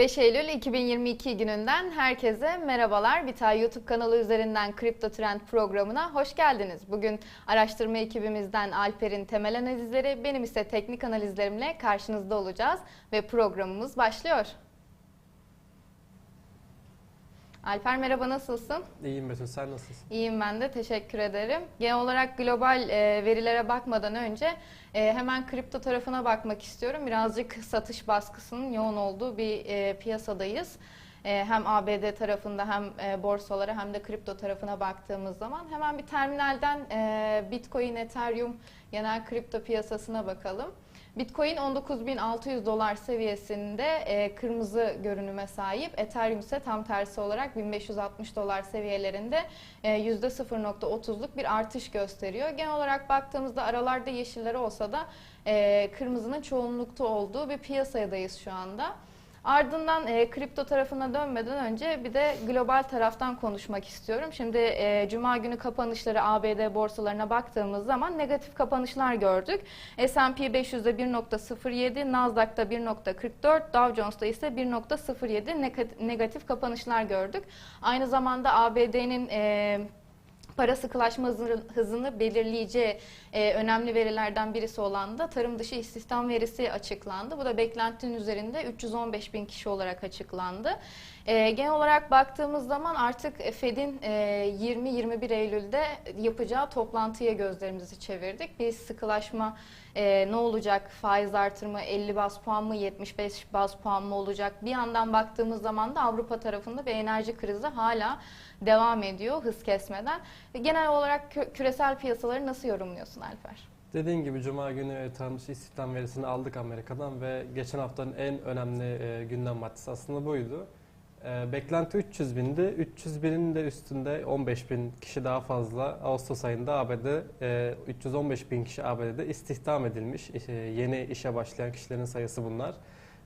5 Eylül 2022 gününden herkese merhabalar. Bitay YouTube kanalı üzerinden Kripto Trend programına hoş geldiniz. Bugün araştırma ekibimizden Alper'in temel analizleri, benim ise teknik analizlerimle karşınızda olacağız ve programımız başlıyor. Alper merhaba nasılsın? İyiyim Betül, sen nasılsın? İyiyim ben de teşekkür ederim. Genel olarak global e, verilere bakmadan önce e, hemen kripto tarafına bakmak istiyorum. Birazcık satış baskısının yoğun olduğu bir e, piyasadayız. E, hem ABD tarafında hem e, borsalara hem de kripto tarafına baktığımız zaman hemen bir terminalden e, Bitcoin, Ethereum genel kripto piyasasına bakalım. Bitcoin 19.600 dolar seviyesinde e, kırmızı görünüme sahip. Ethereum ise tam tersi olarak 1560 dolar seviyelerinde e, %0.30'luk bir artış gösteriyor. Genel olarak baktığımızda aralarda yeşiller olsa da e, kırmızının çoğunlukta olduğu bir piyasadayız şu anda. Ardından e, kripto tarafına dönmeden önce bir de global taraftan konuşmak istiyorum. Şimdi e, Cuma günü kapanışları ABD borsalarına baktığımız zaman negatif kapanışlar gördük. S&P 500'de 1.07, Nasdaq'ta 1.44, Dow Jones'ta ise 1.07 negatif kapanışlar gördük. Aynı zamanda ABD'nin e, para sıkılaşma hızını, belirleyeceği e, önemli verilerden birisi olan da tarım dışı istihdam verisi açıklandı. Bu da beklentinin üzerinde 315 bin kişi olarak açıklandı. E, genel olarak baktığımız zaman artık Fed'in e, 20-21 Eylül'de yapacağı toplantıya gözlerimizi çevirdik. Bir sıkılaşma e, ne olacak? Faiz artırımı 50 bas puan mı 75 bas puan mı olacak? Bir yandan baktığımız zaman da Avrupa tarafında bir enerji krizi hala devam ediyor hız kesmeden. Genel olarak kü- küresel piyasaları nasıl yorumluyorsun Alper? Dediğin gibi Cuma günü tarım dışı istihdam verisini aldık Amerika'dan ve geçen haftanın en önemli e, gündem maddesi aslında buydu. E, beklenti 300 bindi. 300 binin de üstünde 15 bin kişi daha fazla Ağustos ayında ABD e, 315 bin kişi ABD'de istihdam edilmiş. E, yeni işe başlayan kişilerin sayısı bunlar.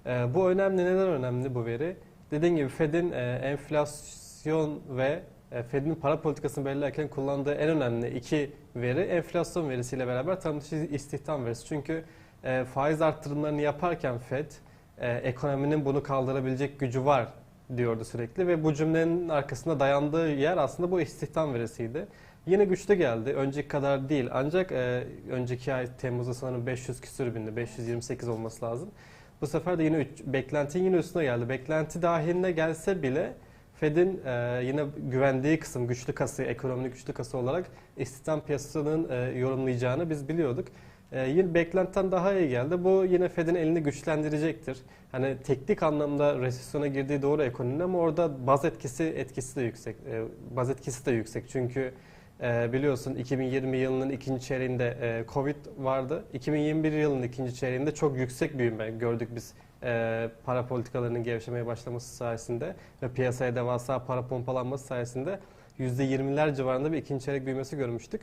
E, bu önemli. Neden önemli bu veri? Dediğim gibi Fed'in e, enflasyon ve e, Fed'in para politikasını belirlerken kullandığı en önemli iki veri enflasyon verisiyle beraber tarım dışı istihdam verisi. Çünkü e, faiz arttırımlarını yaparken Fed e, ekonominin bunu kaldırabilecek gücü var diyordu sürekli ve bu cümlenin arkasında dayandığı yer aslında bu istihdam verisiydi. Yine güçlü geldi. Önceki kadar değil. Ancak e, önceki ay Temmuz'da sanırım 500 küsür bindi. 528 olması lazım. Bu sefer de yine üç, beklentinin yine üstüne geldi. Beklenti dahiline gelse bile Fed'in e, yine güvendiği kısım güçlü kası, ekonominin güçlü kası olarak istihdam piyasasının e, yorumlayacağını biz biliyorduk. E, yine beklentiden daha iyi geldi. Bu yine Fed'in elini güçlendirecektir. Hani teknik anlamda resesyona girdiği doğru ekonomi ama orada baz etkisi etkisi de yüksek. E, baz etkisi de yüksek. Çünkü e, biliyorsun 2020 yılının ikinci çeyreğinde e, Covid vardı. 2021 yılının ikinci çeyreğinde çok yüksek büyüme gördük biz e, para politikalarının gevşemeye başlaması sayesinde ve piyasaya devasa para pompalanması sayesinde %20'ler civarında bir ikinci çeyrek büyümesi görmüştük.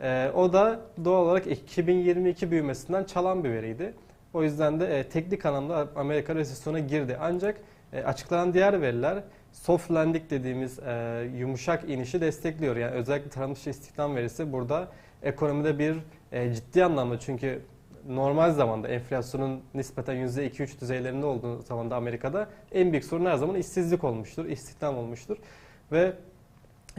E, o da doğal olarak 2022 büyümesinden çalan bir veriydi. O yüzden de e, teknik anlamda Amerika resesyona girdi. Ancak e, açıklanan diğer veriler soft landing dediğimiz e, yumuşak inişi destekliyor. Yani özellikle tarım dışı istihdam verisi burada ekonomide bir e, ciddi anlamda çünkü normal zamanda enflasyonun nispeten %2-3 düzeylerinde olduğu zamanda Amerika'da en büyük sorun her zaman işsizlik olmuştur, istihdam olmuştur. Ve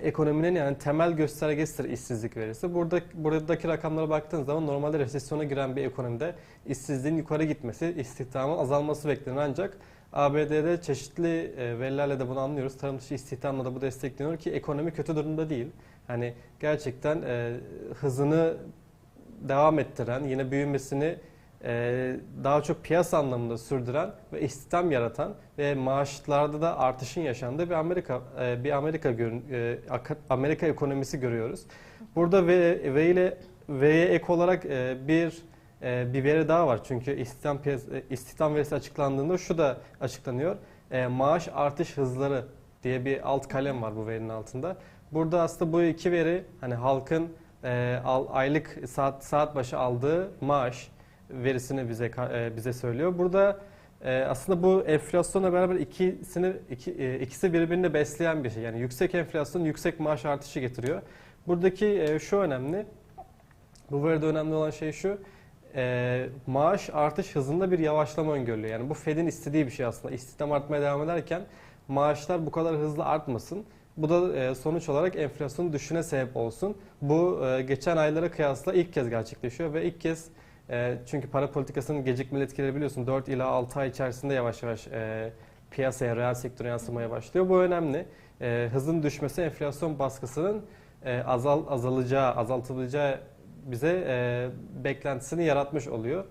ekonominin yani temel göstergesidir işsizlik verisi. Burada buradaki rakamlara baktığınız zaman normalde resesyona giren bir ekonomide işsizliğin yukarı gitmesi, istihdamın azalması beklenir ancak ABD'de çeşitli e, verilerle de bunu anlıyoruz. Tarım dışı istihdamla da bu destekleniyor ki ekonomi kötü durumda değil. Hani gerçekten e, hızını devam ettiren, yine büyümesini e, daha çok piyasa anlamında sürdüren ve istihdam yaratan ve maaşlarda da artışın yaşandığı bir Amerika e, bir Amerika görün, e, Amerika ekonomisi görüyoruz. Burada ve ve ile V'ye ek olarak e, bir e, bir veri daha var. Çünkü istihdam e, istihdam verisi açıklandığında şu da açıklanıyor. E, maaş artış hızları diye bir alt kalem var bu verinin altında. Burada aslında bu iki veri hani halkın e, al, aylık saat saat başı aldığı maaş verisini bize e, bize söylüyor. Burada e, aslında bu enflasyonla beraber ikisini iki, e, ikisi birbirini besleyen bir şey. Yani yüksek enflasyon yüksek maaş artışı getiriyor. Buradaki şu önemli. Bu veride önemli olan şey şu. maaş artış hızında bir yavaşlama öngörülüyor. Yani bu Fed'in istediği bir şey aslında. İstihdam artmaya devam ederken maaşlar bu kadar hızlı artmasın. Bu da sonuç olarak enflasyonun düşüşüne sebep olsun. Bu geçen aylara kıyasla ilk kez gerçekleşiyor ve ilk kez e, çünkü para politikasının gecikmeli etkileri biliyorsun 4 ila 6 ay içerisinde yavaş yavaş e, piyasaya, reel sektöre yansımaya başlıyor. Bu önemli. E, hızın düşmesi enflasyon baskısının e, azal azalacağı, azaltılacağı bize e, beklentisini yaratmış oluyor.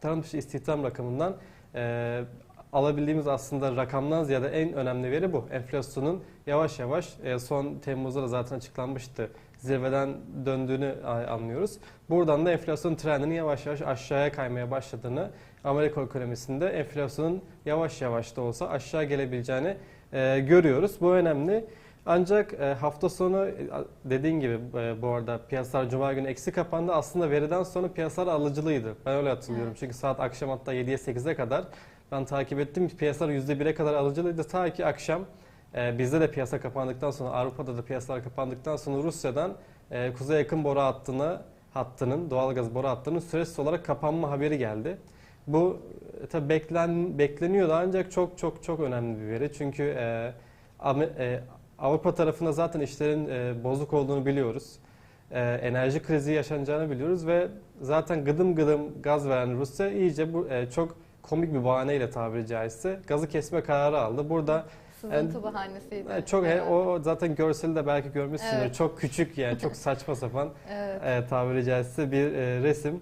Tarım dışı istihdam rakamından e, alabildiğimiz aslında rakamdan ziyade en önemli veri bu. Enflasyonun yavaş yavaş e, son Temmuz'da da zaten açıklanmıştı. Zirveden döndüğünü anlıyoruz. Buradan da enflasyon trendinin yavaş yavaş aşağıya kaymaya başladığını, Amerika ekonomisinde enflasyonun yavaş yavaş da olsa aşağı gelebileceğini e, görüyoruz. Bu önemli. Ancak e, hafta sonu e, dediğin gibi e, bu arada piyasalar cuma günü eksi kapandı. Aslında veriden sonra piyasalar alıcılıydı. Ben öyle hatırlıyorum. Çünkü saat akşam hatta 7'ye 8'e kadar ben takip ettim piyasalar %1'e kadar alıcılıydı. Ta ki akşam e, bizde de piyasa kapandıktan sonra Avrupa'da da piyasalar kapandıktan sonra Rusya'dan e, kuzey yakın boru hattına hattının doğalgaz boru hattının süresiz olarak kapanma haberi geldi. Bu e, tabii beklen bekleniyordu ancak çok çok çok önemli bir veri. Çünkü e, e, Avrupa tarafında zaten işlerin e, bozuk olduğunu biliyoruz. E, enerji krizi yaşanacağını biliyoruz ve zaten gıdım gıdım gaz veren Rusya iyice bu e, çok komik bir bahaneyle tabiri caizse gazı kesme kararı aldı. Burada Sızıntı Yani- bahanesiydi. e, çok he, o zaten görseli de belki görmüşsündür. Evet. Çok küçük yani çok saçma sapan Evet. e, tabiri caizse bir e, resim.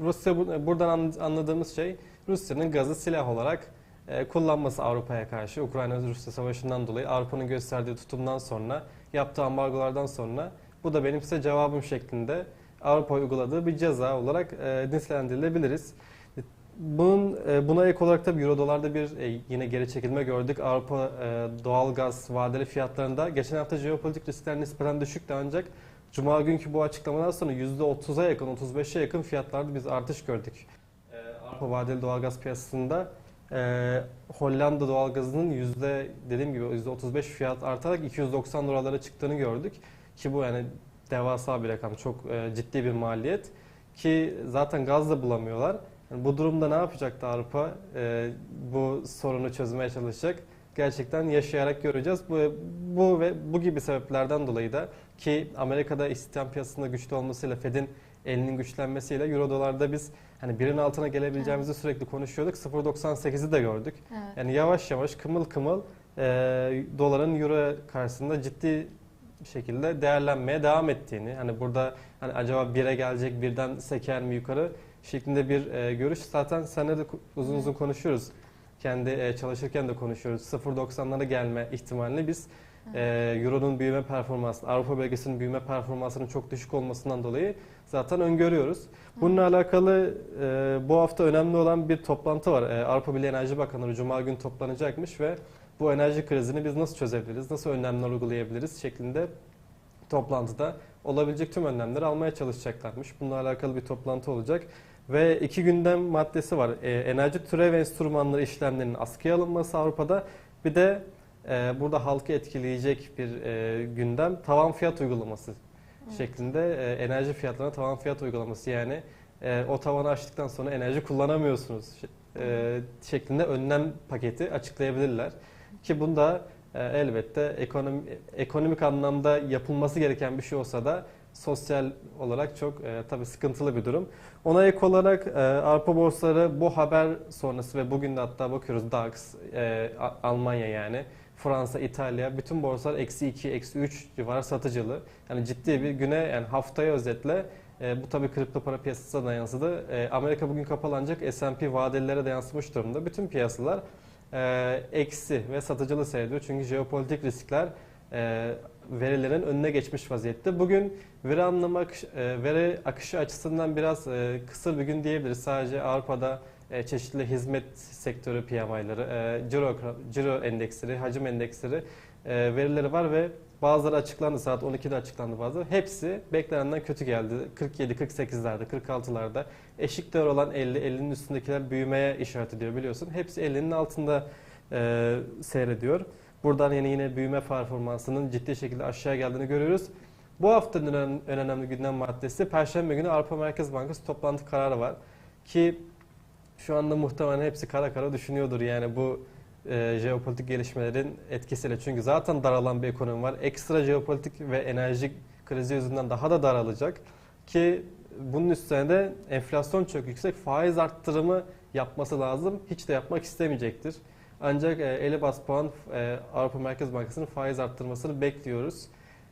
Rusya bu- buradan an- anladığımız şey Rusya'nın gazı silah olarak e, kullanması Avrupa'ya karşı Ukrayna-Rusya savaşından dolayı Avrupa'nın gösterdiği tutumdan sonra yaptığı ambargolardan sonra bu da benim size cevabım şeklinde Avrupa uyguladığı bir ceza olarak e, nitelendirilebiliriz. Bunun e, buna ek olarak tabii Euro dolarda bir e, yine geri çekilme gördük. Avrupa e, doğal gaz vadeli fiyatlarında geçen hafta jeopolitik riskler nispeten düşüktü ancak Cuma günkü bu açıklamadan sonra %30'a yakın, 35'e yakın fiyatlarda biz artış gördük. Avrupa vadeli doğalgaz piyasasında e, Hollanda doğalgazının yüzde dediğim gibi %35 fiyat artarak 290 dolarlara çıktığını gördük. Ki bu yani devasa bir rakam, çok ciddi bir maliyet. Ki zaten gaz da bulamıyorlar. Yani bu durumda ne yapacaktı Avrupa? E, bu sorunu çözmeye çalışacak. Gerçekten yaşayarak göreceğiz. Bu, bu ve bu gibi sebeplerden dolayı da ki Amerika'da istihdam piyasasında güçlü olmasıyla Fed'in elinin güçlenmesiyle Euro dolarda biz hani birin altına gelebileceğimizi sürekli konuşuyorduk. 0.98'i de gördük. Evet. Yani yavaş yavaş kımıl kımıl e, doların euro karşısında ciddi şekilde değerlenmeye devam ettiğini hani burada hani acaba 1'e gelecek birden seker mi yukarı şeklinde bir e, görüş zaten seninle de uzun uzun konuşuyoruz. Kendi e, çalışırken de konuşuyoruz. 0.90'lara gelme ihtimalini biz e, Euro'nun büyüme performansı, Avrupa bölgesinin büyüme performansının çok düşük olmasından dolayı zaten öngörüyoruz. Bununla alakalı e, bu hafta önemli olan bir toplantı var. E, Avrupa Birliği Enerji Bakanları Cuma günü toplanacakmış ve bu enerji krizini biz nasıl çözebiliriz, nasıl önlemler uygulayabiliriz şeklinde toplantıda olabilecek tüm önlemleri almaya çalışacaklarmış. Bununla alakalı bir toplantı olacak. Ve iki gündem maddesi var. E, enerji türev enstrümanları işlemlerinin askıya alınması Avrupa'da. Bir de e, burada halkı etkileyecek bir e, gündem tavan fiyat uygulaması şeklinde e, enerji fiyatlarına tavan fiyat uygulaması yani e, o tavanı aştıktan sonra enerji kullanamıyorsunuz e, şeklinde önlem paketi açıklayabilirler. Ki bunda e, elbette ekonomi, ekonomik anlamda yapılması gereken bir şey olsa da sosyal olarak çok e, tabii sıkıntılı bir durum. Ona ek olarak e, Avrupa borsaları bu haber sonrası ve bugün de hatta bakıyoruz DAX, e, Almanya yani Fransa, İtalya bütün borsalar eksi 2, eksi 3 civarı satıcılı. Yani ciddi bir güne yani haftaya özetle e, bu tabii kripto para piyasasına da yansıdı. E, Amerika bugün kapalı ancak S&P vadelilere de yansımış durumda. Bütün piyasalar e, eksi ve satıcılı seyrediyor. Çünkü jeopolitik riskler e, verilerin önüne geçmiş vaziyette. Bugün veri anlamak, e, veri akışı açısından biraz e, kısır bir gün diyebiliriz. Sadece Avrupa'da e, çeşitli hizmet sektörü PMI'ları, ciro, ciro endeksleri, hacim endeksleri verileri var ve bazıları açıklandı saat 12'de açıklandı bazıları. Hepsi beklenenden kötü geldi. 47, 48'lerde, 46'larda. Eşik değer olan 50, 50'nin üstündekiler büyümeye işaret ediyor biliyorsun. Hepsi 50'nin altında e, seyrediyor. Buradan yine yine büyüme performansının ciddi şekilde aşağı geldiğini görüyoruz. Bu haftanın en önemli gündem maddesi Perşembe günü Avrupa Merkez Bankası toplantı kararı var. Ki şu anda muhtemelen hepsi kara kara düşünüyordur yani bu e, jeopolitik gelişmelerin etkisiyle. Çünkü zaten daralan bir ekonomi var. Ekstra jeopolitik ve enerji krizi yüzünden daha da daralacak. Ki bunun üstüne de enflasyon çok yüksek. Faiz arttırımı yapması lazım. Hiç de yapmak istemeyecektir. Ancak e, 50 bas puan e, Avrupa Merkez Bankası'nın faiz arttırmasını bekliyoruz.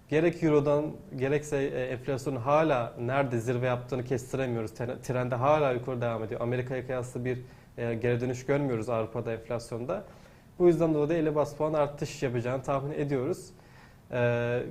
Gerek Euro'dan gerekse e, enflasyonun hala nerede zirve yaptığını kestiremiyoruz. Trende hala yukarı devam ediyor. Amerika'ya kıyasla bir e, geri dönüş görmüyoruz Avrupa'da enflasyonda. Bu yüzden dolayı da 50 bas puan artış yapacağını tahmin ediyoruz. E,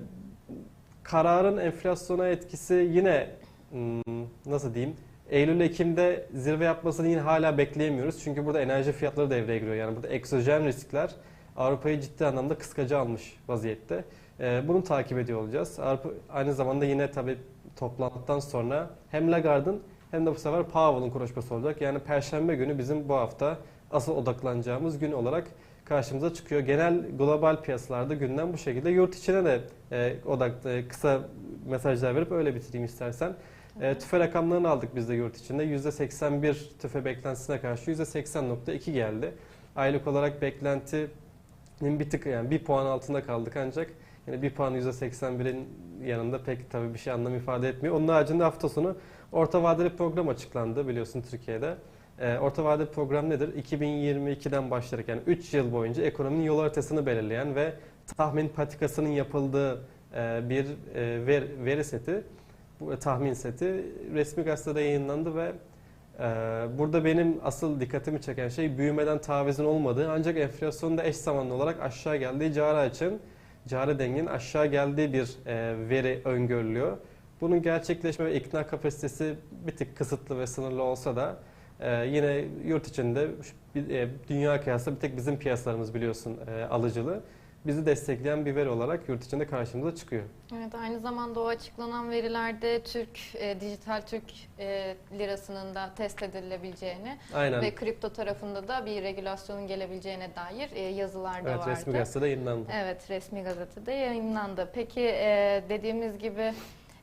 kararın enflasyona etkisi yine hmm, nasıl diyeyim? Eylül-Ekim'de zirve yapmasını yine hala bekleyemiyoruz. Çünkü burada enerji fiyatları devreye giriyor. Yani burada egzojen riskler Avrupa'yı ciddi anlamda kıskacı almış vaziyette. Ee, bunu takip ediyor olacağız. Avrupa, aynı zamanda yine tabii toplantıdan sonra hem Lagarde'ın hem de bu sefer Powell'ın konuşması olacak. Yani Perşembe günü bizim bu hafta asıl odaklanacağımız gün olarak karşımıza çıkıyor. Genel global piyasalarda gündem bu şekilde. Yurt içine de e, odaklı kısa mesajlar verip öyle bitireyim istersen. E, tüfe rakamlarını aldık biz de yurt içinde. %81 tüfe beklentisine karşı %80.2 geldi. Aylık olarak beklentinin bir tık yani bir puan altında kaldık ancak yani bir puan %81'in yanında pek tabii bir şey anlam ifade etmiyor. Onun haricinde hafta sonu orta vadeli program açıklandı biliyorsun Türkiye'de. E, orta vadeli program nedir? 2022'den başlayarak yani 3 yıl boyunca ekonominin yol haritasını belirleyen ve tahmin patikasının yapıldığı e, bir e, ver, veri seti, bu tahmin seti resmi gazetede yayınlandı ve e, burada benim asıl dikkatimi çeken şey büyümeden tavizin olmadığı ancak enflasyonda eş zamanlı olarak aşağı geldiği cari için cari dengenin aşağı geldiği bir e, veri öngörülüyor. Bunun gerçekleşme ve ikna kapasitesi bir tık kısıtlı ve sınırlı olsa da e, yine yurt içinde e, dünya kıyasla bir tek bizim piyasalarımız biliyorsun e, alıcılı. Bizi destekleyen bir veri olarak yurt içinde karşımıza çıkıyor. Evet aynı zamanda o açıklanan verilerde Türk e, dijital Türk e, lirasının da test edilebileceğini Aynen. ve kripto tarafında da bir regülasyonun gelebileceğine dair e, yazılar da Evet vardı. resmi gazetede yayınlandı. Evet, resmi gazetede yayınlandı. Peki e, dediğimiz gibi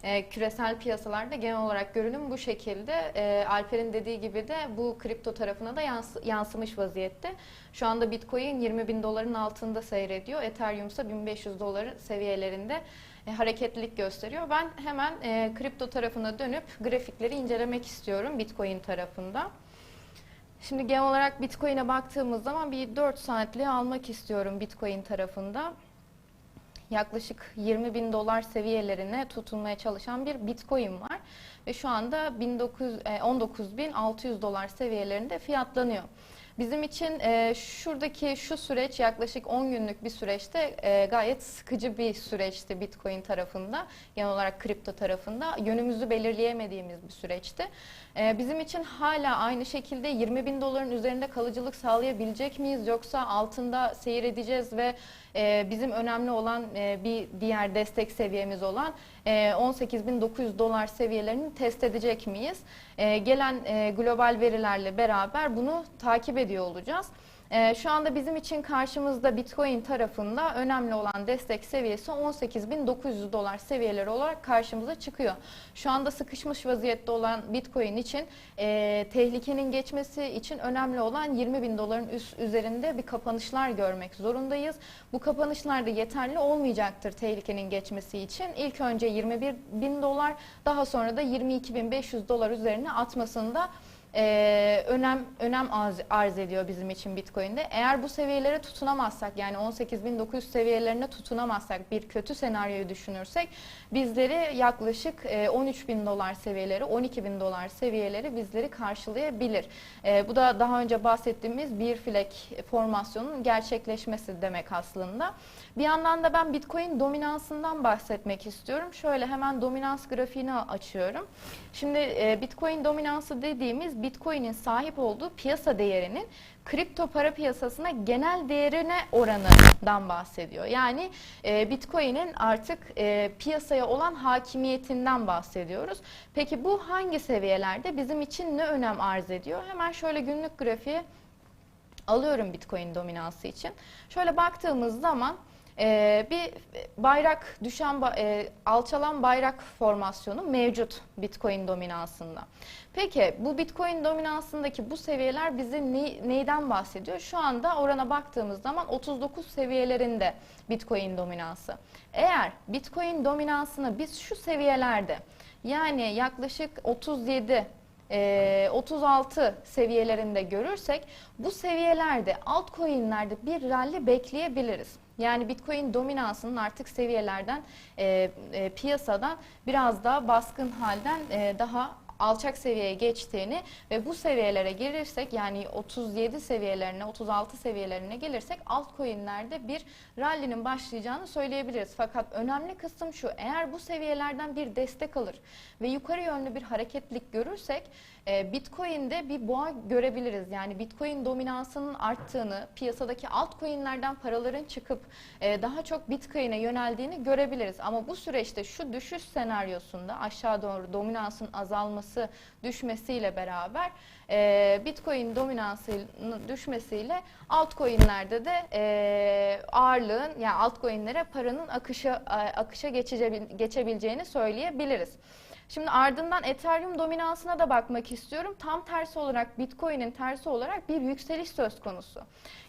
e, küresel piyasalarda genel olarak görünüm bu şekilde. E, Alper'in dediği gibi de bu kripto tarafına da yansı- yansımış vaziyette. Şu anda Bitcoin 20 bin doların altında seyrediyor. Ethereum ise 1500 dolar seviyelerinde e, hareketlilik gösteriyor. Ben hemen e, kripto tarafına dönüp grafikleri incelemek istiyorum Bitcoin tarafında. Şimdi genel olarak Bitcoin'e baktığımız zaman bir 4 saatliği almak istiyorum Bitcoin tarafında. Yaklaşık 20 bin dolar seviyelerine tutunmaya çalışan bir Bitcoin var. Ve şu anda 19 e, 19.600 dolar seviyelerinde fiyatlanıyor. Bizim için e, şuradaki şu süreç yaklaşık 10 günlük bir süreçte e, gayet sıkıcı bir süreçti Bitcoin tarafında, genel olarak kripto tarafında. Yönümüzü belirleyemediğimiz bir süreçti. E, bizim için hala aynı şekilde 20 bin doların üzerinde kalıcılık sağlayabilecek miyiz yoksa altında seyredeceğiz ve e, bizim önemli olan e, bir diğer destek seviyemiz olan 18.900 dolar seviyelerini test edecek miyiz? E, gelen e, global verilerle beraber bunu takip ediyor olacağız. E, şu anda bizim için karşımızda Bitcoin tarafında önemli olan destek seviyesi 18.900 dolar seviyeleri olarak karşımıza çıkıyor. Şu anda sıkışmış vaziyette olan Bitcoin için e, tehlikenin geçmesi için önemli olan 20 bin doların üst, üzerinde bir kapanışlar görmek zorundayız. Bu kapanışlar da yeterli olmayacaktır tehlikenin geçmesi için. İlk önce 21 bin dolar daha sonra da 22.500 dolar üzerine atmasında e, önem önem arz, arz ediyor bizim için Bitcoin'de. Eğer bu seviyelere tutunamazsak yani 18.900 seviyelerine tutunamazsak bir kötü senaryoyu düşünürsek bizleri yaklaşık e, 13.000 dolar seviyeleri 12.000 dolar seviyeleri bizleri karşılayabilir. E, bu da daha önce bahsettiğimiz bir filek formasyonun gerçekleşmesi demek aslında. Bir yandan da ben Bitcoin dominansından bahsetmek istiyorum. Şöyle hemen dominans grafiğini açıyorum. Şimdi e, Bitcoin dominansı dediğimiz Bitcoin'in sahip olduğu piyasa değerinin kripto para piyasasına genel değerine oranından bahsediyor. Yani e, Bitcoin'in artık e, piyasaya olan hakimiyetinden bahsediyoruz. Peki bu hangi seviyelerde bizim için ne önem arz ediyor? Hemen şöyle günlük grafiği alıyorum Bitcoin dominansı için. Şöyle baktığımız zaman Ee, bir bayrak düşen e, alçalan bayrak formasyonu mevcut Bitcoin dominansında. Peki bu Bitcoin dominansındaki bu seviyeler bize ne- neyden bahsediyor? Şu anda orana baktığımız zaman 39 seviyelerinde Bitcoin dominansı. Eğer Bitcoin dominansını biz şu seviyelerde yani yaklaşık 37 e, 36 seviyelerinde görürsek bu seviyelerde altcoin'lerde bir rally bekleyebiliriz. Yani Bitcoin dominansının artık seviyelerden e, e, piyasadan biraz daha baskın halden e, daha alçak seviyeye geçtiğini ve bu seviyelere gelirsek yani 37 seviyelerine 36 seviyelerine gelirsek altcoin'lerde bir rally'nin başlayacağını söyleyebiliriz. Fakat önemli kısım şu eğer bu seviyelerden bir destek alır ve yukarı yönlü bir hareketlik görürsek e, Bitcoin'de bir boğa görebiliriz. Yani Bitcoin dominansının arttığını, piyasadaki altcoin'lerden paraların çıkıp e, daha çok Bitcoin'e yöneldiğini görebiliriz. Ama bu süreçte şu düşüş senaryosunda aşağı doğru dominansın azalması, düşmesiyle beraber e, Bitcoin dominansının düşmesiyle altcoin'lerde de e, ağırlığın yani altcoin'lere paranın akışa akışa geçece- geçebileceğini söyleyebiliriz. Şimdi ardından Ethereum dominansına da bakmak istiyorum. Tam tersi olarak Bitcoin'in tersi olarak bir yükseliş söz konusu.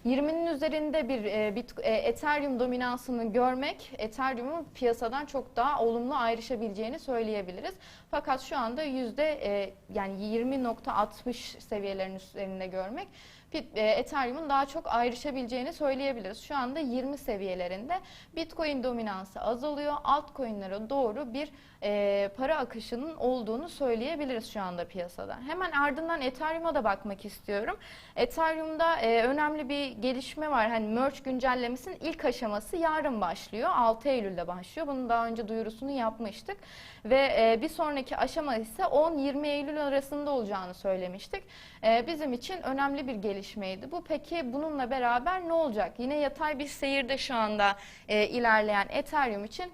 20'nin üzerinde bir e, Bit- e, Ethereum dominansını görmek Ethereum'un piyasadan çok daha olumlu ayrışabileceğini söyleyebiliriz. Fakat şu anda yüzde e, yani 20.60 seviyelerin üzerinde görmek Ethereum'un daha çok ayrışabileceğini söyleyebiliriz. Şu anda 20 seviyelerinde Bitcoin dominansı azalıyor. Altcoin'lere doğru bir e, para akışının olduğunu söyleyebiliriz şu anda piyasada. Hemen ardından Ethereum'a da bakmak istiyorum. Ethereum'da e, önemli bir gelişme var. Hani merge güncellemesinin ilk aşaması yarın başlıyor. 6 Eylül'de başlıyor. Bunun daha önce duyurusunu yapmıştık. Ve e, bir sonraki aşama ise 10-20 Eylül arasında olacağını söylemiştik. E, bizim için önemli bir gelişmeydi. Bu peki bununla beraber ne olacak? Yine yatay bir seyirde şu anda e, ilerleyen Ethereum için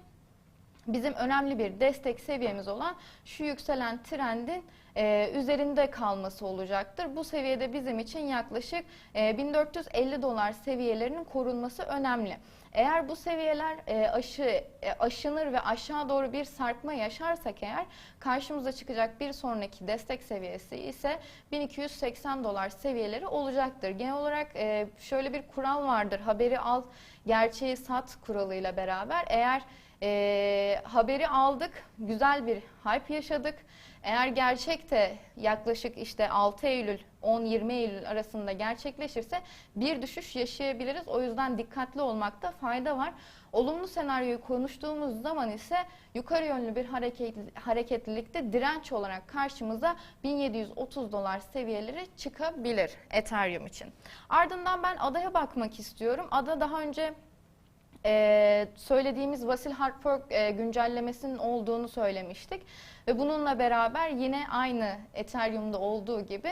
bizim önemli bir destek seviyemiz olan şu yükselen trendin e, üzerinde kalması olacaktır. Bu seviyede bizim için yaklaşık e, 1450 dolar seviyelerinin korunması önemli. Eğer bu seviyeler e, aşı e, aşınır ve aşağı doğru bir sarkma yaşarsak eğer karşımıza çıkacak bir sonraki destek seviyesi ise 1280 dolar seviyeleri olacaktır. Genel olarak e, şöyle bir kural vardır. Haberi al, gerçeği sat kuralıyla beraber eğer e, haberi aldık, güzel bir hype yaşadık. Eğer gerçekte yaklaşık işte 6 Eylül 10-20 Eylül arasında gerçekleşirse bir düşüş yaşayabiliriz. O yüzden dikkatli olmakta fayda var. Olumlu senaryoyu konuştuğumuz zaman ise yukarı yönlü bir hareket, hareketlilikte direnç olarak karşımıza 1730 dolar seviyeleri çıkabilir Ethereum için. Ardından ben adaya bakmak istiyorum. Ada daha önce e, söylediğimiz Vasil Hard Fork e, güncellemesinin olduğunu söylemiştik. Ve bununla beraber yine aynı Ethereum'da olduğu gibi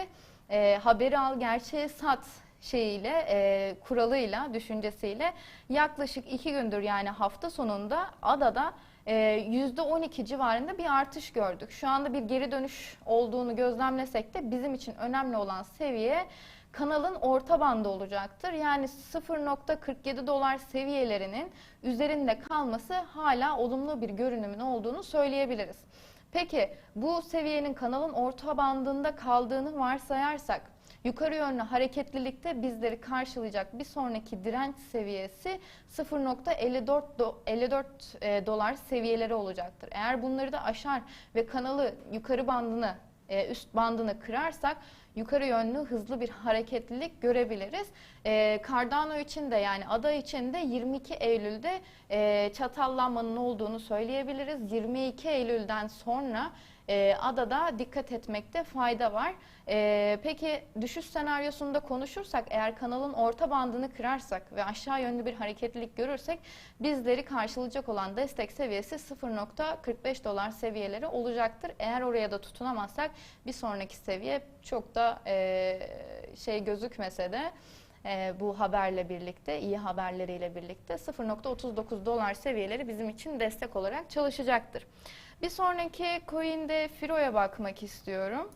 e, haberi al gerçeği sat şeyiyle e, kuralıyla düşüncesiyle yaklaşık iki gündür yani hafta sonunda adada e, %12 civarında bir artış gördük. Şu anda bir geri dönüş olduğunu gözlemlesek de bizim için önemli olan seviye kanalın orta bandı olacaktır. Yani 0.47 dolar seviyelerinin üzerinde kalması hala olumlu bir görünümün olduğunu söyleyebiliriz. Peki bu seviyenin kanalın orta bandında kaldığını varsayarsak yukarı yönlü hareketlilikte bizleri karşılayacak bir sonraki direnç seviyesi 0.54 do- 54 e, dolar seviyeleri olacaktır. Eğer bunları da aşar ve kanalı yukarı bandını e, üst bandını kırarsak yukarı yönlü hızlı bir hareketlilik görebiliriz. E, Cardano için de yani ada için de 22 Eylül'de e, çatallanmanın olduğunu söyleyebiliriz. 22 Eylül'den sonra e, adada dikkat etmekte fayda var. E, peki düşüş senaryosunda konuşursak eğer kanalın orta bandını kırarsak ve aşağı yönlü bir hareketlilik görürsek bizleri karşılayacak olan destek seviyesi 0.45 dolar seviyeleri olacaktır. Eğer oraya da tutunamazsak bir sonraki seviye çok da e, şey gözükmese de e, bu haberle birlikte, iyi haberleriyle birlikte 0.39 dolar seviyeleri bizim için destek olarak çalışacaktır. Bir sonraki coin'de Firo'ya bakmak istiyorum.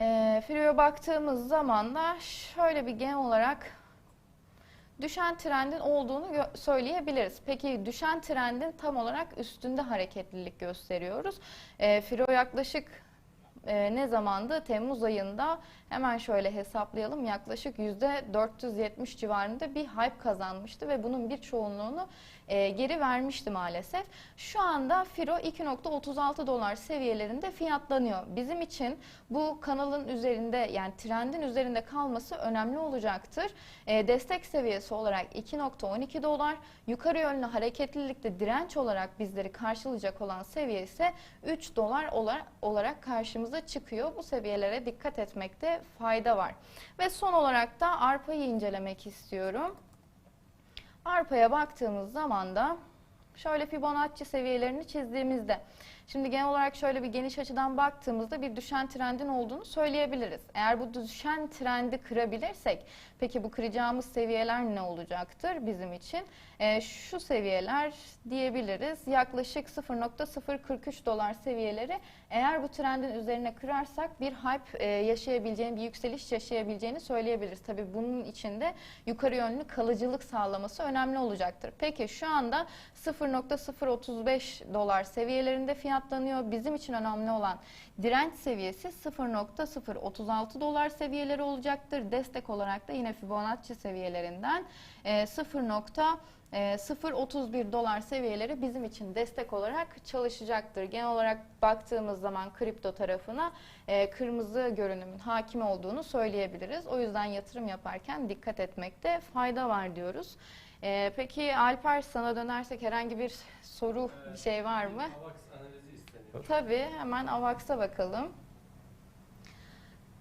E, Firo'ya baktığımız zaman da şöyle bir genel olarak düşen trendin olduğunu söyleyebiliriz. Peki düşen trendin tam olarak üstünde hareketlilik gösteriyoruz. E, Firo yaklaşık e, ne zamandı? Temmuz ayında hemen şöyle hesaplayalım. Yaklaşık %470 civarında bir hype kazanmıştı ve bunun bir çoğunluğunu e, geri vermişti maalesef. Şu anda Firo 2.36 dolar seviyelerinde fiyatlanıyor. Bizim için bu kanalın üzerinde yani trendin üzerinde kalması önemli olacaktır. E, destek seviyesi olarak 2.12 dolar, yukarı yönlü hareketlilikte direnç olarak bizleri karşılayacak olan seviye ise 3 dolar ola- olarak karşımıza çıkıyor. Bu seviyelere dikkat etmekte fayda var. Ve son olarak da arpayı incelemek istiyorum. Arpaya baktığımız zaman da şöyle Fibonacci seviyelerini çizdiğimizde şimdi genel olarak şöyle bir geniş açıdan baktığımızda bir düşen trendin olduğunu söyleyebiliriz. Eğer bu düşen trendi kırabilirsek peki bu kıracağımız seviyeler ne olacaktır bizim için? Ee, şu seviyeler diyebiliriz. Yaklaşık 0.043 dolar seviyeleri eğer bu trendin üzerine kırarsak bir hype e, yaşayabileceğini, bir yükseliş yaşayabileceğini söyleyebiliriz. Tabii bunun için de yukarı yönlü kalıcılık sağlaması önemli olacaktır. Peki şu anda 0.035 dolar seviyelerinde fiyatlanıyor. Bizim için önemli olan direnç seviyesi 0.036 dolar seviyeleri olacaktır. Destek olarak da yine Fibonacci seviyelerinden e, 0. E, 0.31 dolar seviyeleri bizim için destek olarak çalışacaktır. Genel olarak baktığımız zaman kripto tarafına e, kırmızı görünümün hakim olduğunu söyleyebiliriz. O yüzden yatırım yaparken dikkat etmekte fayda var diyoruz. E, peki Alper sana dönersek herhangi bir soru bir şey var mı? Tabii hemen AVAX'a bakalım.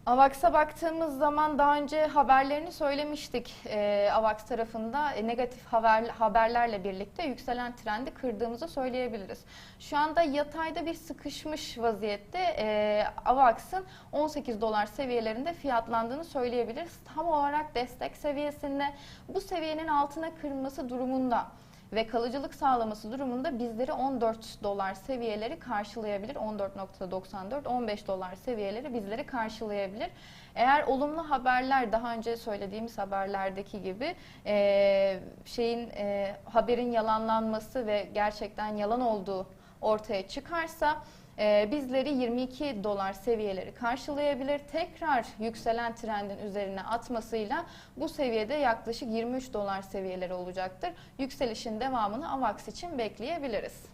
AVAX'a baktığımız zaman daha önce haberlerini söylemiştik e, AVAX tarafında e, negatif haber, haberlerle birlikte yükselen trendi kırdığımızı söyleyebiliriz. Şu anda yatayda bir sıkışmış vaziyette e, AVAX'ın 18 dolar seviyelerinde fiyatlandığını söyleyebiliriz. Tam olarak destek seviyesinde bu seviyenin altına kırılması durumunda ve kalıcılık sağlaması durumunda bizleri 14 dolar seviyeleri karşılayabilir. 14.94, 15 dolar seviyeleri bizleri karşılayabilir. Eğer olumlu haberler daha önce söylediğimiz haberlerdeki gibi e, şeyin e, haberin yalanlanması ve gerçekten yalan olduğu ortaya çıkarsa e, bizleri 22 dolar seviyeleri karşılayabilir. Tekrar yükselen trendin üzerine atmasıyla bu seviyede yaklaşık 23 dolar seviyeleri olacaktır. Yükselişin devamını AVAX için bekleyebiliriz.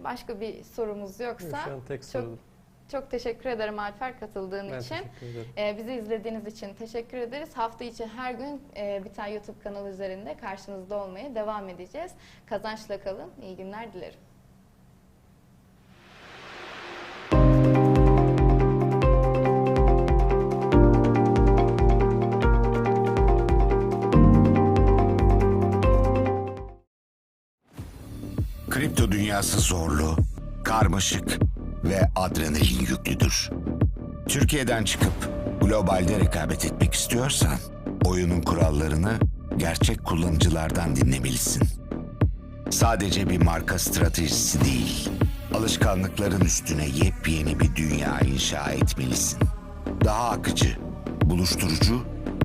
Başka bir sorumuz yoksa an tek çok çok teşekkür ederim Alper katıldığın Ben için. Ee, bizi izlediğiniz için teşekkür ederiz. Hafta içi her gün e, bir tane YouTube kanalı üzerinde karşınızda olmaya devam edeceğiz. Kazançla kalın. İyi günler dilerim. Dünyası zorlu, karmaşık ve adrenalin yüklüdür. Türkiye'den çıkıp globalde rekabet etmek istiyorsan oyunun kurallarını gerçek kullanıcılardan dinlemelisin. Sadece bir marka stratejisi değil, alışkanlıkların üstüne yepyeni bir dünya inşa etmelisin. Daha akıcı, buluşturucu